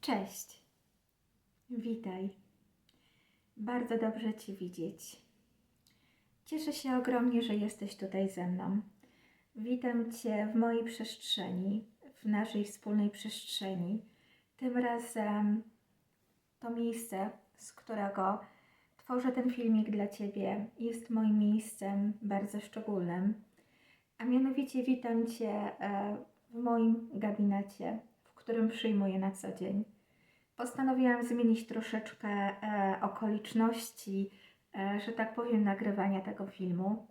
Cześć. Witaj. Bardzo dobrze Cię widzieć. Cieszę się ogromnie, że jesteś tutaj ze mną. Witam Cię w mojej przestrzeni, w naszej wspólnej przestrzeni. Tym razem to miejsce, z którego tworzę ten filmik dla Ciebie, jest moim miejscem bardzo szczególnym. A mianowicie witam Cię e, w moim gabinecie, w którym przyjmuję na co dzień. Postanowiłam zmienić troszeczkę e, okoliczności, że tak powiem, nagrywania tego filmu,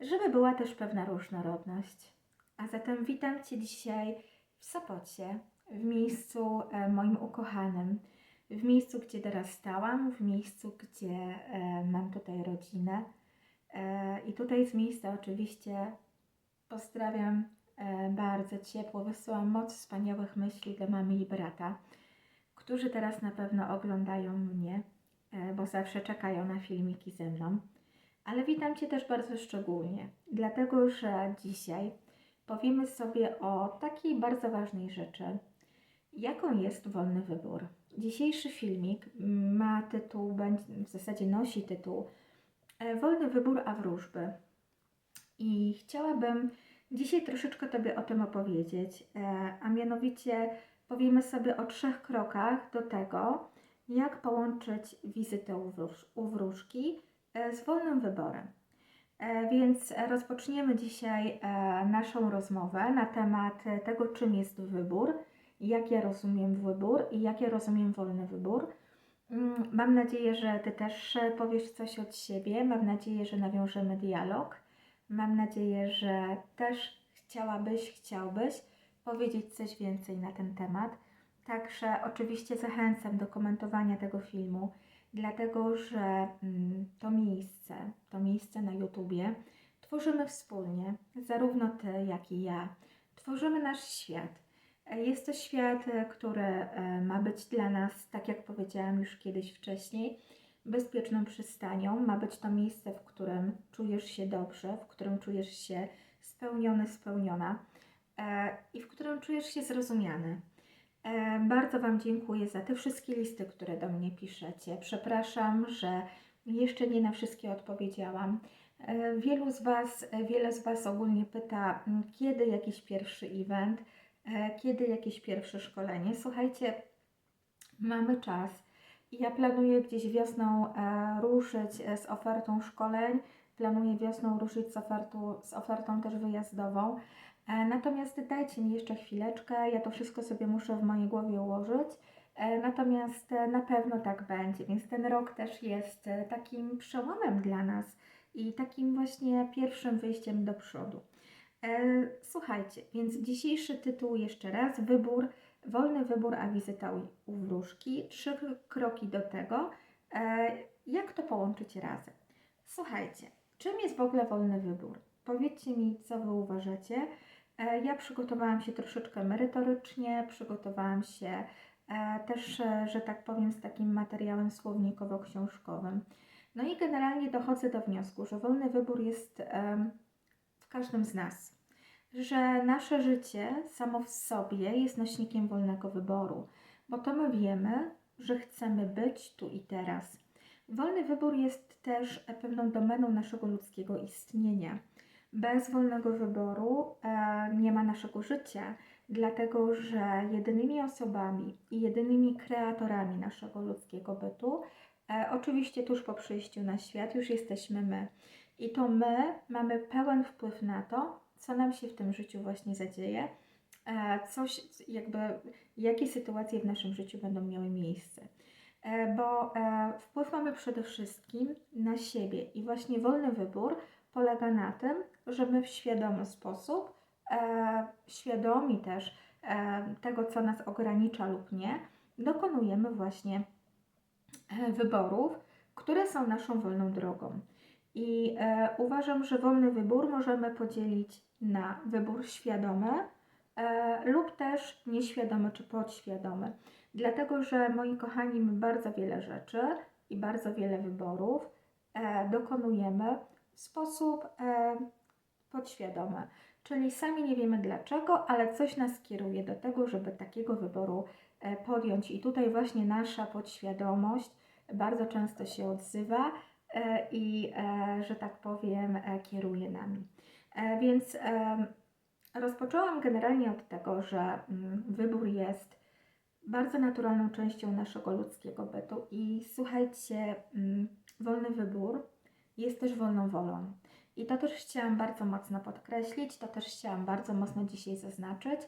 żeby była też pewna różnorodność. A zatem witam Cię dzisiaj w Sopocie, w miejscu e, moim ukochanym, w miejscu, gdzie dorastałam, w miejscu, gdzie e, mam tutaj rodzinę. E, I tutaj z miejsca oczywiście pozdrawiam e, bardzo ciepło, wysyłam moc wspaniałych myśli dla mamy i brata którzy teraz na pewno oglądają mnie, e, bo zawsze czekają na filmiki ze mną. Ale witam Cię też bardzo szczególnie, dlatego że dzisiaj powiemy sobie o takiej bardzo ważnej rzeczy, jaką jest wolny wybór. Dzisiejszy filmik ma tytuł, w zasadzie nosi tytuł e, Wolny wybór, a wróżby. I chciałabym dzisiaj troszeczkę Tobie o tym opowiedzieć, e, a mianowicie powiemy sobie o trzech krokach do tego, jak połączyć wizytę u, wróż, u wróżki e, z wolnym wyborem. E, Więc rozpoczniemy dzisiaj e, naszą rozmowę na temat tego, czym jest wybór, jak ja rozumiem wybór i jak ja rozumiem wolny wybór. Mm, Mam nadzieję, że Ty też powiesz coś od siebie. Mam nadzieję, że nawiążemy dialog. Mam nadzieję, że też chciałabyś, chciałbyś powiedzieć coś więcej na ten temat. Także oczywiście zachęcam do komentowania tego filmu, dlatego że mm, to miejsce, to miejsce na YouTubie tworzymy wspólnie, zarówno Ty, jak i ja. Tworzymy nasz świat. Jest to świat, e, który e, ma być dla nas, tak jak powiedziałam już kiedyś wcześniej, bezpieczną przystanią. Ma być to miejsce, w którym czujesz się dobrze, w którym czujesz się spełniony, spełniona e, i w którym czujesz się zrozumiany. E, Bardzo Wam dziękuję za te wszystkie listy, które do mnie piszecie. Przepraszam, że jeszcze nie na wszystkie odpowiedziałam. E, Wielu z Was, wiele z Was ogólnie pyta, m, kiedy jakiś pierwszy event, e, kiedy jakieś pierwsze szkolenie. Słuchajcie, mamy czas. Ja planuję gdzieś wiosną ruszyć z ofertą szkoleń. Planuję wiosną ruszyć z ofertą, z ofertą też wyjazdową. E, Natomiast dajcie mi jeszcze chwileczkę, ja to wszystko sobie muszę w mojej głowie ułożyć. E, Natomiast e, na pewno tak będzie, więc ten rok też jest takim przełomem dla nas i takim właśnie pierwszym wyjściem do przodu. Słuchajcie, więc dzisiejszy tytuł jeszcze raz: Wybór, wolny wybór, a wizyta u, wróżki. Trzy kroki do tego, jak to połączyć razem. Słuchajcie, czym jest w ogóle wolny wybór? Powiedzcie mi, co Wy uważacie. E, Ja przygotowałam się troszeczkę merytorycznie, przygotowałam się e, też, e, że tak powiem, z takim materiałem słownikowo-książkowym. No i generalnie dochodzę do wniosku, że wolny wybór jest w każdym z nas. Że nasze życie samo w sobie jest nośnikiem wolnego wyboru, bo to my wiemy, że chcemy być tu i teraz. Wolny wybór jest też pewną domeną naszego ludzkiego istnienia. Bez wolnego wyboru e, nie ma naszego życia, dlatego że jedynymi osobami i jedynymi kreatorami naszego ludzkiego bytu, e, oczywiście tuż po przyjściu na świat, już jesteśmy my. I to my mamy pełen wpływ na to, co nam się w tym życiu właśnie zadzieje, e, coś, jakby, jakie sytuacje w naszym życiu będą miały miejsce. Bo wpływ mamy przede wszystkim na siebie i właśnie wolny wybór polega na tym, że my w świadomy sposób, e, świadomi też e, tego, co nas ogranicza lub nie, dokonujemy właśnie e, wyborów, które są naszą wolną drogą. I e, uważam, że wolny wybór możemy podzielić na wybór świadomy e, lub też nieświadomy czy podświadomy. Dlatego, że moi kochani, my bardzo wiele rzeczy i bardzo wiele wyborów e, dokonujemy w sposób e, podświadomy. Czyli sami nie wiemy dlaczego, ale coś nas kieruje do tego, żeby takiego wyboru e, podjąć. I tutaj właśnie nasza podświadomość bardzo często się odzywa e, i, e, że tak powiem, e, kieruje nami. E, Więc em, rozpoczęłam generalnie od tego, że mm, wybór jest bardzo naturalną częścią naszego ludzkiego bytu i słuchajcie, mm, wolny wybór jest też wolną wolą. I to też chciałam bardzo mocno podkreślić, to też chciałam bardzo mocno dzisiaj zaznaczyć.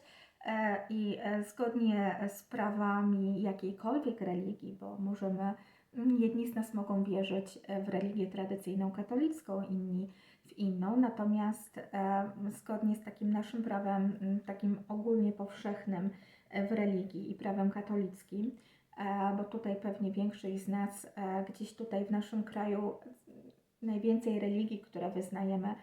E, I e, zgodnie z prawami jakiejkolwiek religii, bo możemy, mm, jedni z nas mogą wierzyć w religię tradycyjną katolicką, inni w inną, natomiast e, zgodnie z takim naszym prawem, mm, takim ogólnie powszechnym w religii i prawem katolickim, bo tutaj pewnie większość z nas gdzieś tutaj w naszym kraju najwięcej religii, które wyznajemy,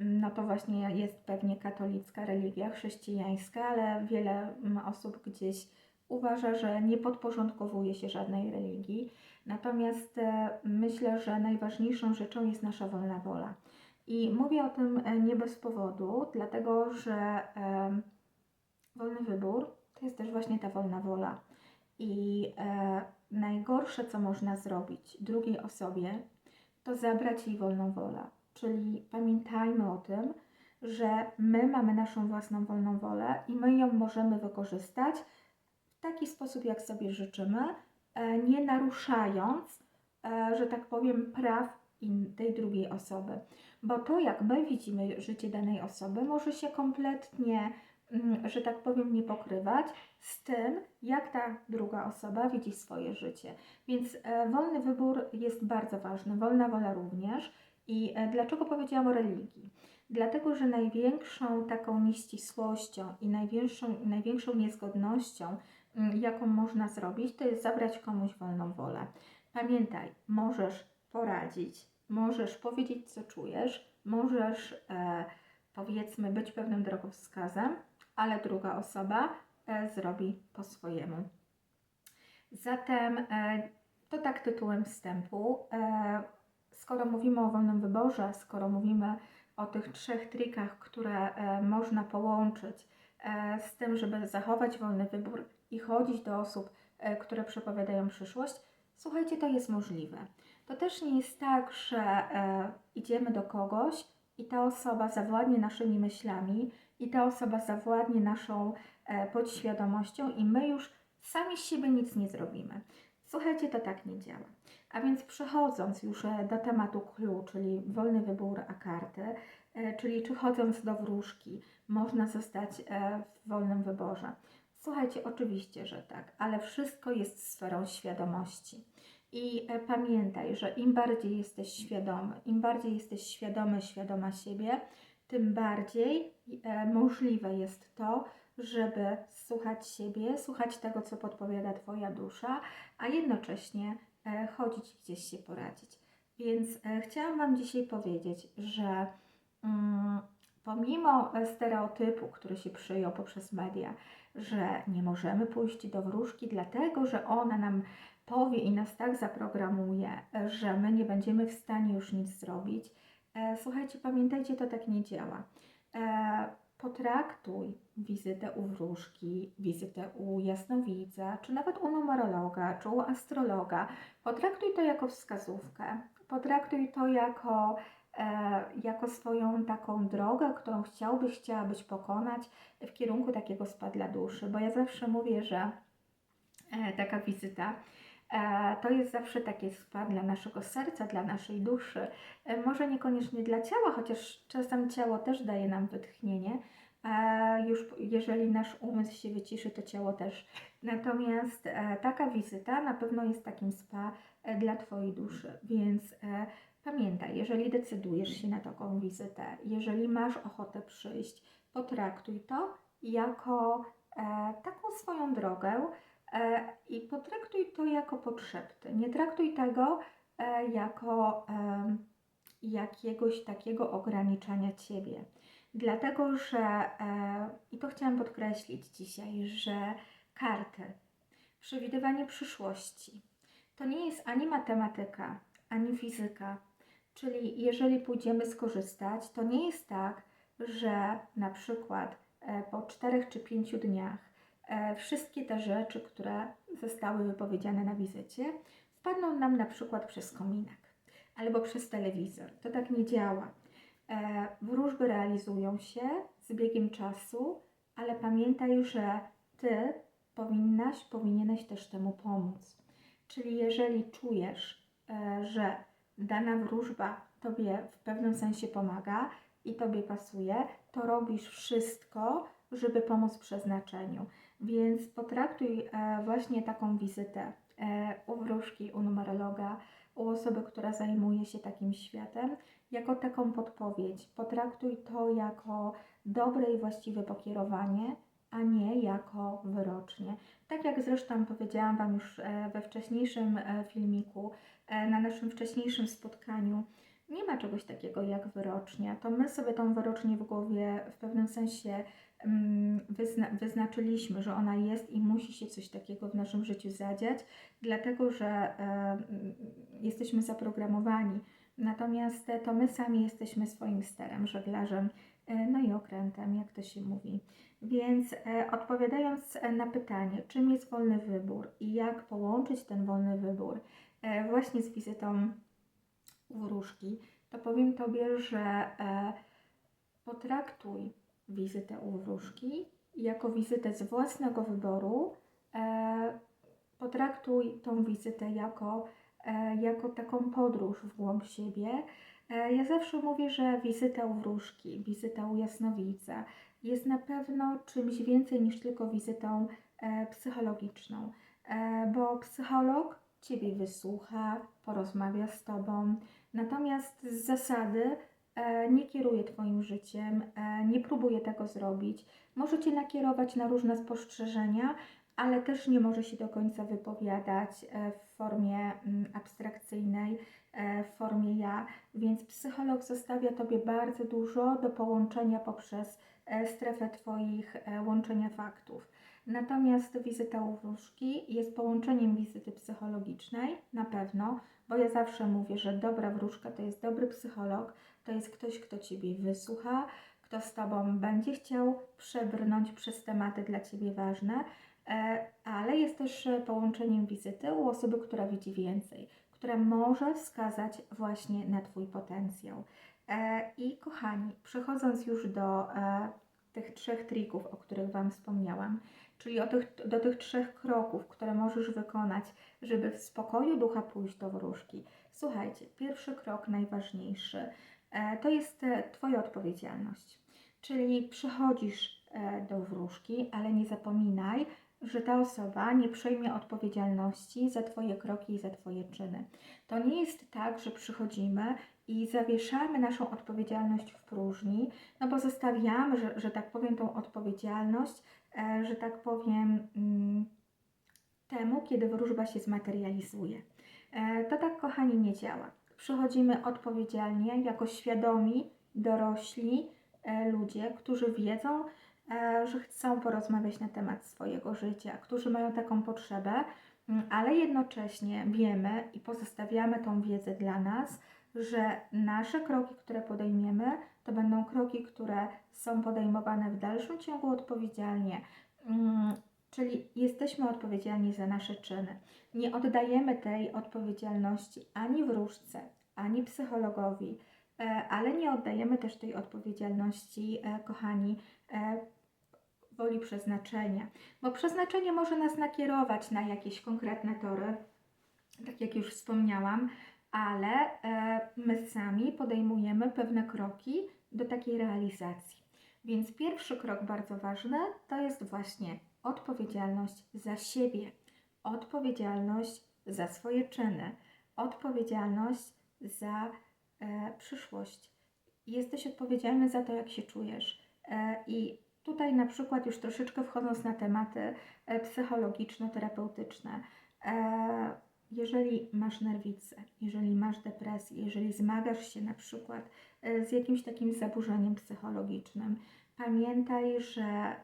mm, no to właśnie jest pewnie katolicka religia, chrześcijańska, ale wiele mm, osób gdzieś uważa, że nie podporządkowuje się żadnej religii. Natomiast e, myślę, że najważniejszą rzeczą jest nasza wolna wola. I mówię o tym e, nie bez powodu, dlatego że wolny wybór to jest też właśnie ta wolna wola. I e, najgorsze, co można zrobić drugiej osobie, to zabrać jej wolną wolę. Czyli pamiętajmy o tym, że my mamy naszą własną wolną wolę i my ją możemy wykorzystać w taki sposób, jak sobie życzymy, e, nie naruszając, e, że tak powiem, praw tej drugiej osoby. Bo to, jak my widzimy życie danej osoby, może się kompletnie, że tak powiem, nie pokrywać z tym, jak ta druga osoba widzi swoje życie. Więc e, wolny wybór jest bardzo ważny, wolna wola również. I e, dlaczego powiedziałam o religii? Dlatego, że największą taką nieścisłością i największą, największą niezgodnością, mm, jaką można zrobić, to jest zabrać komuś wolną wolę. Pamiętaj, możesz poradzić, możesz powiedzieć, co czujesz, możesz e, powiedzmy być pewnym drogowskazem, ale druga osoba e, zrobi po swojemu. Zatem e, to tak tytułem wstępu. E, skoro mówimy o wolnym wyborze, skoro mówimy o tych trzech trikach, które można połączyć z tym, żeby zachować wolny wybór i chodzić do osób, które przepowiadają przyszłość, słuchajcie, to jest możliwe. To też nie jest tak, że idziemy do kogoś i ta osoba zawładnie naszymi myślami, i ta osoba zawładnie naszą e, podświadomością, i my już sami z siebie nic nie zrobimy. Słuchajcie, to tak nie działa. A więc przechodząc już e, do tematu clue, czyli wolny wybór a karty, e, czyli czy chodząc do wróżki można zostać w wolnym wyborze. Słuchajcie, oczywiście, że tak, ale wszystko jest sferą świadomości. I pamiętaj, że im bardziej jesteś świadomy, im bardziej jesteś świadomy, świadoma siebie, tym bardziej możliwe jest to, żeby słuchać siebie, słuchać tego, co podpowiada Twoja dusza, a jednocześnie e, chodzić gdzieś się poradzić. Więc e, chciałam Wam dzisiaj powiedzieć, że mm, pomimo e, stereotypu, który się przyjął poprzez media, że nie możemy pójść do wróżki, dlatego że ona nam powie i nas tak zaprogramuje, e, że my nie będziemy w stanie już nic zrobić. E, Słuchajcie, pamiętajcie, to tak nie działa. E, Potraktuj wizytę u wróżki, wizytę u jasnowidza, czy nawet u numerologa, czy u astrologa. Potraktuj to jako wskazówkę. Potraktuj to jako, e, jako swoją taką drogę, którą chciałbyś, chciałabyś pokonać w kierunku takiego spa dla duszy. Bo ja zawsze mówię, że e, taka wizyta To jest zawsze takie spa dla naszego serca, dla naszej duszy. E, Może niekoniecznie dla ciała, chociaż czasem ciało też daje nam wytchnienie. E, Już jeżeli nasz umysł się wyciszy, to ciało też. Natomiast e, taka wizyta na pewno jest takim spa e, dla Twojej duszy. Więc e, pamiętaj, jeżeli decydujesz się na taką wizytę, jeżeli masz ochotę przyjść, potraktuj to jako e, taką swoją drogę, E, i potraktuj to jako podszepty. Nie traktuj tego e, jako jakiegoś takiego ograniczania ciebie. Dlatego, że, e, i to chciałam podkreślić dzisiaj, że karty, przewidywanie przyszłości, to nie jest ani matematyka, ani fizyka. Czyli jeżeli pójdziemy skorzystać, to nie jest tak, że na przykład e, po czterech czy pięciu dniach e, wszystkie te rzeczy, które zostały wypowiedziane na wizycie, wpadną nam na przykład przez kominek albo przez telewizor. To tak nie działa. E, Wróżby realizują się z biegiem czasu, ale pamiętaj, że Ty powinnaś, powinieneś też temu pomóc. Czyli jeżeli czujesz, e, że dana wróżba Tobie w pewnym sensie pomaga i Tobie pasuje, to robisz wszystko, żeby pomóc przeznaczeniu. Więc potraktuj e, właśnie taką wizytę e, u wróżki, u numerologa, u osoby, która zajmuje się takim światem, jako taką podpowiedź. Potraktuj to jako dobre i właściwe pokierowanie, a nie jako wyrocznie. Tak jak zresztą powiedziałam Wam już e, we wcześniejszym filmiku, na naszym wcześniejszym spotkaniu, nie ma czegoś takiego jak wyrocznia. To my sobie tą wyrocznię w głowie w pewnym sensie wyzna wyznaczyliśmy, że ona jest i musi się coś takiego w naszym życiu zadziać, dlatego że jesteśmy zaprogramowani. Natomiast to my sami jesteśmy swoim sterem, żeglarzem, no i okrętem, jak to się mówi. Więc e, odpowiadając na pytanie, czym jest wolny wybór i jak połączyć ten wolny wybór e, właśnie z wizytą u wróżki, to powiem Tobie, że e, potraktuj wizytę u wróżki jako wizytę z własnego wyboru. E, potraktuj tą wizytę jako, e, jako taką podróż w głąb siebie. E, ja zawsze mówię, że wizyta u wróżki, wizyta u jasnowidza, jest na pewno czymś więcej niż tylko wizytą e, psychologiczną, e, bo psycholog Ciebie wysłucha, porozmawia z Tobą, natomiast z zasady nie kieruje Twoim życiem, e, nie próbuje tego zrobić. Może Cię nakierować na różne spostrzeżenia, ale też nie może się do końca wypowiadać e, w formie mm, abstrakcyjnej, e, w formie ja, więc psycholog zostawia Tobie bardzo dużo do połączenia poprzez E, strefę Twoich e, łączenia faktów. Natomiast wizyta u wróżki jest połączeniem wizyty psychologicznej, na pewno, bo ja zawsze mówię, że dobra wróżka to jest dobry psycholog, to jest ktoś, kto Ciebie wysłucha, kto z Tobą będzie chciał przebrnąć przez tematy dla Ciebie ważne, e, ale jest też połączeniem wizyty u osoby, która widzi więcej, która może wskazać właśnie na Twój potencjał. E, I kochani, przechodząc już do e, tych trzech trików, o których Wam wspomniałam, czyli tych, do tych trzech kroków, które możesz wykonać, żeby w spokoju ducha pójść do wróżki. Słuchajcie, pierwszy krok, najważniejszy, e, to jest Twoja odpowiedzialność. Czyli przychodzisz do wróżki, ale nie zapominaj, że ta osoba nie przejmie odpowiedzialności za Twoje kroki i za Twoje czyny. To nie jest tak, że przychodzimy i zawieszamy naszą odpowiedzialność w próżni, no bo zostawiamy, że, że tak powiem, tą odpowiedzialność, e, że tak powiem, mm, temu, kiedy wróżba się zmaterializuje. E, to tak, kochani, nie działa. Przychodzimy odpowiedzialnie, jako świadomi, dorośli e, ludzie, którzy wiedzą, e, że chcą porozmawiać na temat swojego życia, którzy mają taką potrzebę, mm, ale jednocześnie wiemy i pozostawiamy tą wiedzę dla nas, że nasze kroki, które podejmiemy, to będą kroki, które są podejmowane w dalszym ciągu odpowiedzialnie. Czyli jesteśmy odpowiedzialni za nasze czyny. Nie oddajemy tej odpowiedzialności ani wróżce, ani psychologowi, e, ale nie oddajemy też tej odpowiedzialności, e, kochani, e, woli przeznaczenia. Bo przeznaczenie może nas nakierować na jakieś konkretne tory, tak jak już wspomniałam, ale my sami podejmujemy pewne kroki do takiej realizacji. Więc pierwszy krok bardzo ważny to jest właśnie odpowiedzialność za siebie, odpowiedzialność za swoje czyny, odpowiedzialność za e, przyszłość. Jesteś odpowiedzialny za to, jak się czujesz. E, I tutaj na przykład już troszeczkę wchodząc na tematy e, psychologiczno-terapeutyczne, e, jeżeli masz nerwicę, jeżeli masz depresję, jeżeli zmagasz się na przykład e, z jakimś takim zaburzeniem psychologicznym, pamiętaj, że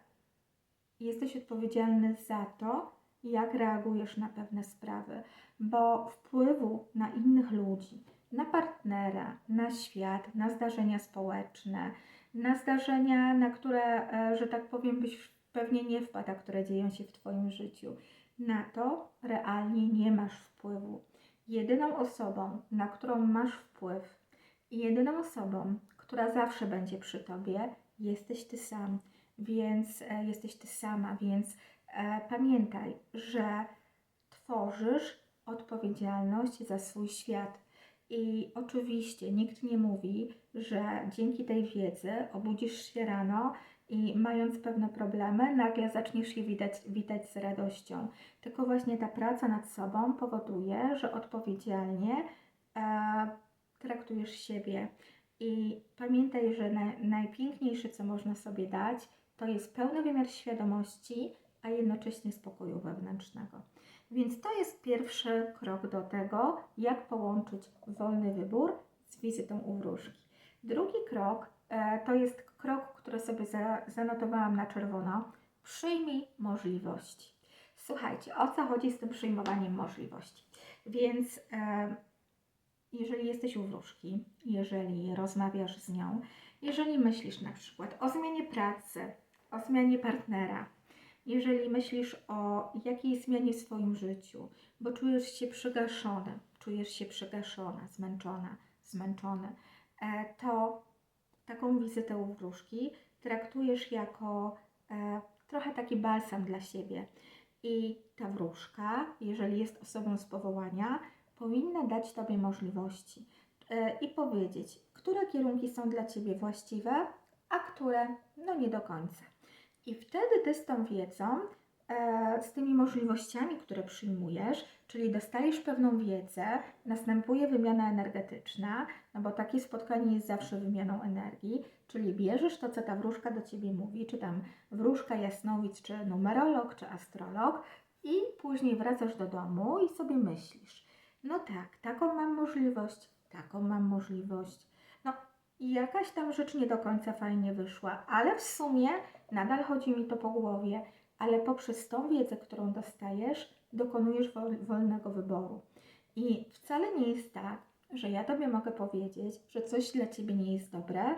jesteś odpowiedzialny za to, jak reagujesz na pewne sprawy, bo wpływu na innych ludzi, na partnera, na świat, na zdarzenia społeczne, na zdarzenia, na które, e, że tak powiem, byś pewnie nie wpadł, a które dzieją się w Twoim życiu. Na to realnie nie masz wpływu. Jedyną osobą, na którą masz wpływ i jedyną osobą, która zawsze będzie przy Tobie, jesteś Ty sam, więc e, jesteś Ty sama, więc e, pamiętaj, że tworzysz odpowiedzialność za swój świat. I oczywiście nikt nie mówi, że dzięki tej wiedzy obudzisz się rano i mając pewne problemy, nagle zaczniesz je witać, witać z radością. Tylko właśnie ta praca nad sobą powoduje, że odpowiedzialnie e, traktujesz siebie. I pamiętaj, że na, najpiękniejsze, co można sobie dać, to jest pełny wymiar świadomości, a jednocześnie spokoju wewnętrznego. Więc to jest pierwszy krok do tego, jak połączyć wolny wybór z wizytą u wróżki. Drugi krok e, to jest krok, który sobie za, zanotowałam na czerwono. Przyjmij możliwości. Słuchajcie, o co chodzi z tym przyjmowaniem możliwości? Więc e, jeżeli jesteś u wróżki, jeżeli rozmawiasz z nią, jeżeli myślisz na przykład o zmianie pracy, o zmianie partnera, jeżeli myślisz o jakiejś zmianie w swoim życiu, bo czujesz się przygaszony, czujesz się przygaszona, zmęczona, zmęczony, e, to taką wizytę u wróżki traktujesz jako e, trochę taki balsam dla siebie. I ta wróżka, jeżeli jest osobą z powołania, powinna dać Tobie możliwości e, i powiedzieć, które kierunki są dla Ciebie właściwe, a które no nie do końca. I wtedy Ty z tą wiedzą, e, z tymi możliwościami, które przyjmujesz, czyli dostajesz pewną wiedzę, następuje wymiana energetyczna, no bo takie spotkanie jest zawsze wymianą energii, czyli bierzesz to, co ta wróżka do Ciebie mówi, czy tam wróżka, jasnowic, czy numerolog, czy astrolog i później wracasz do domu i sobie myślisz, no tak, taką mam możliwość, taką mam możliwość, i jakaś tam rzecz nie do końca fajnie wyszła, ale w sumie nadal chodzi mi to po głowie, ale poprzez tą wiedzę, którą dostajesz, dokonujesz wol, wolnego wyboru. I wcale nie jest tak, że ja Tobie mogę powiedzieć, że coś dla Ciebie nie jest dobre,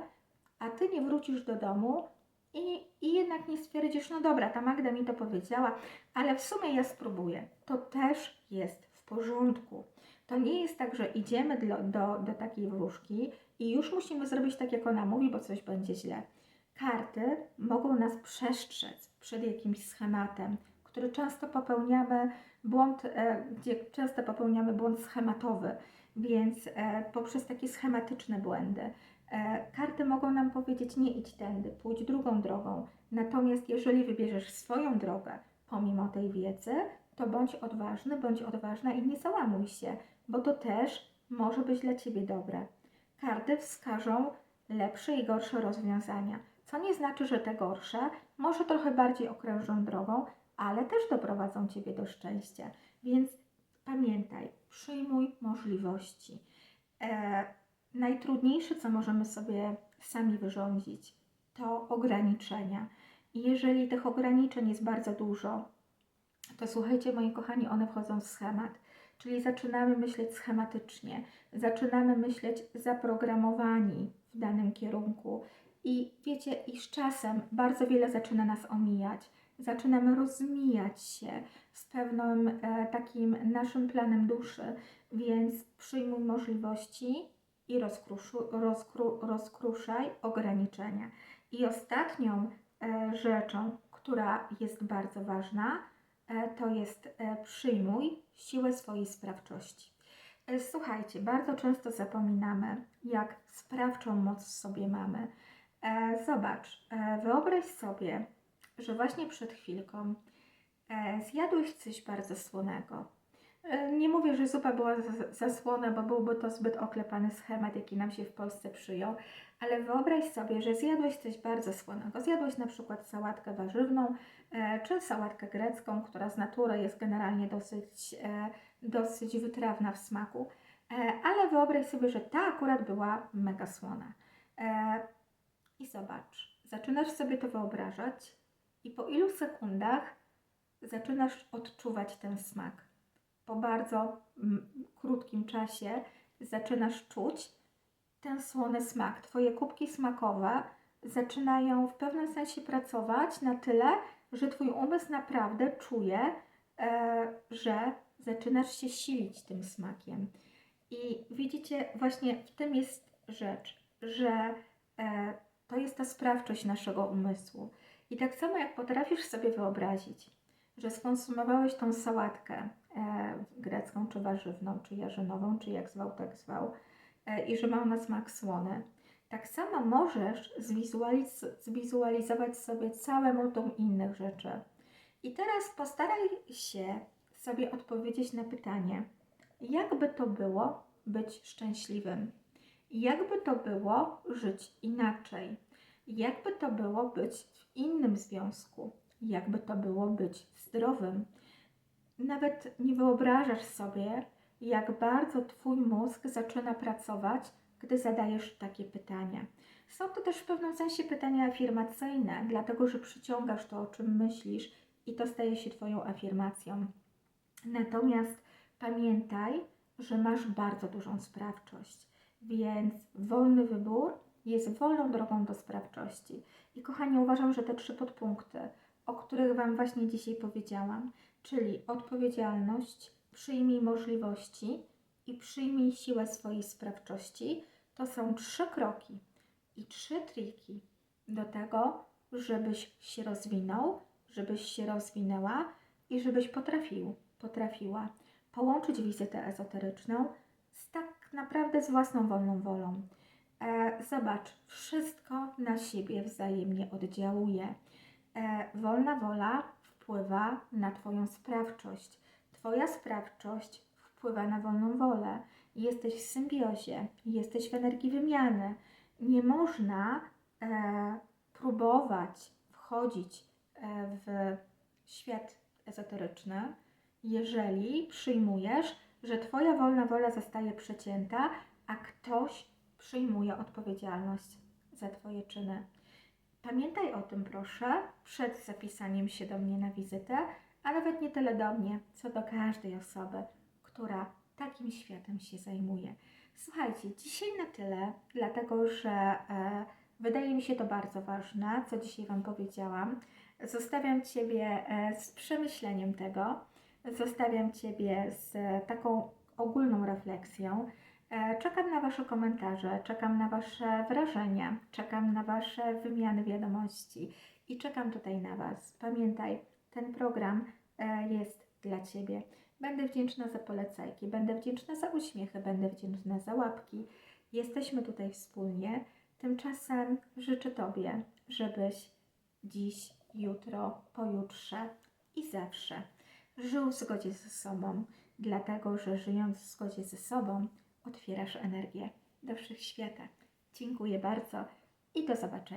a Ty nie wrócisz do domu i, i jednak nie stwierdzisz, no dobra, ta Magda mi to powiedziała, ale w sumie ja spróbuję. To też jest w porządku. To nie jest tak, że idziemy do, do, do takiej wróżki i już musimy zrobić tak, jak ona mówi, bo coś będzie źle. Karty mogą nas przestrzec przed jakimś schematem, który często popełniamy błąd, e, gdzie często popełniamy błąd schematowy, więc e, poprzez takie schematyczne błędy. E, karty mogą nam powiedzieć: nie idź tędy, pójdź drugą drogą. Natomiast jeżeli wybierzesz swoją drogę, pomimo tej wiedzy, to bądź odważny, bądź odważna i nie załamuj się, bo to też może być dla ciebie dobre. Karty wskażą lepsze i gorsze rozwiązania, co nie znaczy, że te gorsze może trochę bardziej okrężą drogą, ale też doprowadzą ciebie do szczęścia. Więc pamiętaj, przyjmuj możliwości. E, najtrudniejsze, co możemy sobie sami wyrządzić, to ograniczenia. I jeżeli tych ograniczeń jest bardzo dużo, to słuchajcie, moi kochani, one wchodzą w schemat. Czyli zaczynamy myśleć schematycznie, zaczynamy myśleć zaprogramowani w danym kierunku. I wiecie, i z czasem bardzo wiele zaczyna nas omijać. Zaczynamy rozmijać się z pewnym e, takim naszym planem duszy, więc przyjmuj możliwości i rozkruszu, rozkru, rozkruszaj ograniczenia. I ostatnią e, rzeczą, która jest bardzo ważna, to jest e, przyjmuj siłę swojej sprawczości. E, Słuchajcie, bardzo często zapominamy, jak sprawczą moc w sobie mamy. E, Zobacz, e, wyobraź sobie, że właśnie przed chwilką e, zjadłeś coś bardzo słonego. E, Nie mówię, że zupa była za- za słona, bo byłby to zbyt oklepany schemat, jaki nam się w Polsce przyjął, ale wyobraź sobie, że zjadłeś coś bardzo słonego. Zjadłeś na przykład sałatkę warzywną, e, czy sałatkę grecką, która z natury jest generalnie dosyć e, dosyć wytrawna w smaku, e, ale wyobraź sobie, że ta akurat była mega słona. E, I zobacz, zaczynasz sobie to wyobrażać i po ilu sekundach zaczynasz odczuwać ten smak. Po bardzo mm, krótkim czasie zaczynasz czuć ten słony smak. Twoje kubki smakowe zaczynają w pewnym sensie pracować na tyle, że Twój umysł naprawdę czuje, e, że zaczynasz się silić tym smakiem. I widzicie, właśnie w tym jest rzecz, że e, to jest ta sprawczość naszego umysłu. I tak samo jak potrafisz sobie wyobrazić, że skonsumowałeś tą sałatkę e, grecką, czy warzywną, czy jarzynową, czy jak zwał, tak zwał, i że ma ona smak słony, tak samo możesz zwizualiz zwizualizować sobie całe multum innych rzeczy. I teraz postaraj się sobie odpowiedzieć na pytanie, jakby to było być szczęśliwym? Jakby to było żyć inaczej? Jakby to było być w innym związku? Jakby to było być zdrowym? Nawet nie wyobrażasz sobie, jak bardzo Twój mózg zaczyna pracować, gdy zadajesz takie pytania. Są to też w pewnym sensie pytania afirmacyjne, dlatego że przyciągasz to, o czym myślisz i to staje się Twoją afirmacją. Natomiast pamiętaj, że masz bardzo dużą sprawczość, więc wolny wybór jest wolną drogą do sprawczości. I kochani, uważam, że te trzy podpunkty, o których Wam właśnie dzisiaj powiedziałam, czyli odpowiedzialność, przyjmij możliwości i przyjmij siłę swojej sprawczości, to są trzy kroki i trzy triki do tego, żebyś się rozwinął, żebyś się rozwinęła i żebyś potrafił, potrafiła połączyć wizytę ezoteryczną z tak naprawdę z własną wolną wolą. E, zobacz, wszystko na siebie wzajemnie oddziałuje. E, wolna wola wpływa na Twoją sprawczość. Twoja sprawczość wpływa na wolną wolę. Jesteś w symbiozie, jesteś w energii wymiany. Nie można e, próbować wchodzić e, w świat ezoteryczny, jeżeli przyjmujesz, że Twoja wolna wola zostaje przecięta, a ktoś przyjmuje odpowiedzialność za Twoje czyny. Pamiętaj o tym, proszę, przed zapisaniem się do mnie na wizytę, a nawet nie tyle do mnie, co do każdej osoby, która takim światem się zajmuje. Słuchajcie, dzisiaj na tyle, dlatego że e, wydaje mi się to bardzo ważne, co dzisiaj Wam powiedziałam. Zostawiam Ciebie e, z przemyśleniem tego, zostawiam Ciebie z taką ogólną refleksją. E, Czekam na Wasze komentarze, czekam na Wasze wrażenia, czekam na Wasze wymiany wiadomości i czekam tutaj na Was. Pamiętaj, ten program e, jest dla Ciebie. Będę wdzięczna za polecajki, będę wdzięczna za uśmiechy, będę wdzięczna za łapki. Jesteśmy tutaj wspólnie. Tymczasem życzę Tobie, żebyś dziś, jutro, pojutrze i zawsze żył w zgodzie ze sobą, dlatego że żyjąc w zgodzie ze sobą, otwierasz energię do wszechświata. Dziękuję bardzo i do zobaczenia.